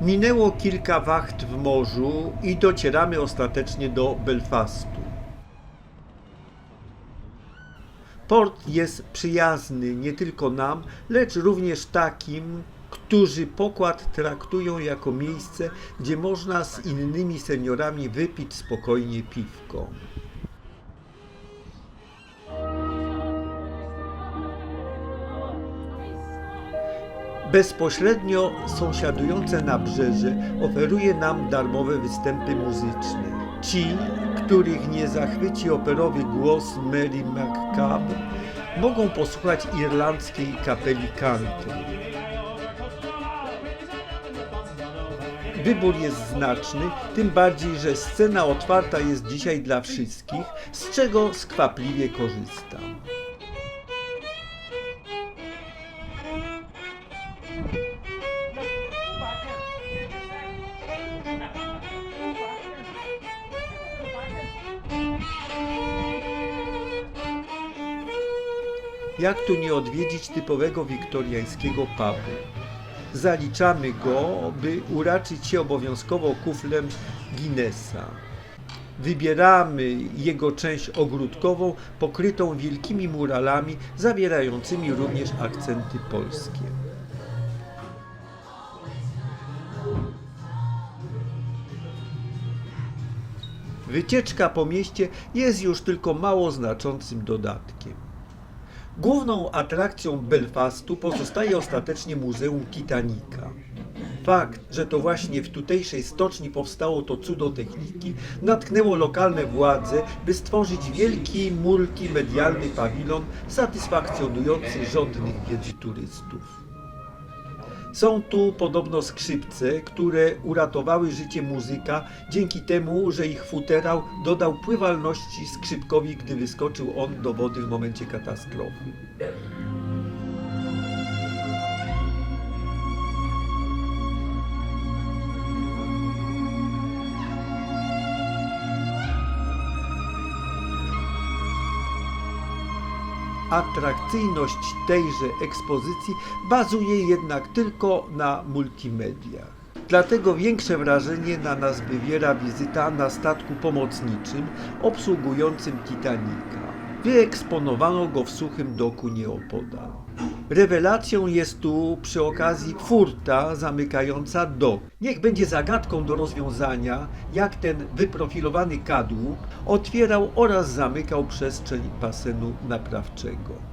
Minęło kilka wacht w morzu i docieramy ostatecznie do Belfastu. Port jest przyjazny nie tylko nam, lecz również takim, którzy pokład traktują jako miejsce, gdzie można z innymi seniorami wypić spokojnie piwko. Bezpośrednio sąsiadujące nabrzeże oferuje nam darmowe występy muzyczne. Ci, których nie zachwyci operowy głos Mary McCabe, mogą posłuchać irlandzkiej kapeli country. Wybór jest znaczny, tym bardziej, że scena otwarta jest dzisiaj dla wszystkich, z czego skwapliwie korzystam. Jak tu nie odwiedzić typowego wiktoriańskiego pubu? Zaliczamy go, by uraczyć się obowiązkowo kuflem Guinnessa. Wybieramy jego część ogródkową, pokrytą wielkimi muralami, zawierającymi również akcenty polskie. Wycieczka po mieście jest już tylko mało znaczącym dodatkiem. Główną atrakcją Belfastu pozostaje ostatecznie Muzeum Titanica. Fakt, że to właśnie w tutejszej stoczni powstało to cudo techniki, natknęło lokalne władze, by stworzyć wielki multimedialny pawilon satysfakcjonujący żądnych wiedzy turystów. Są tu podobno skrzypce, które uratowały życie muzyka dzięki temu, że ich futerał dodał pływalności skrzypkowi, gdy wyskoczył on do wody w momencie katastrofy. Atrakcyjność tejże ekspozycji bazuje jednak tylko na multimediach. Dlatego większe wrażenie na nas wywiera wizyta na statku pomocniczym obsługującym Titanica. Wyeksponowano go w suchym doku nieopodal. Rewelacją jest tu przy okazji furta zamykająca dok. Niech będzie zagadką do rozwiązania, jak ten wyprofilowany kadłub otwierał oraz zamykał przestrzeń basenu naprawczego.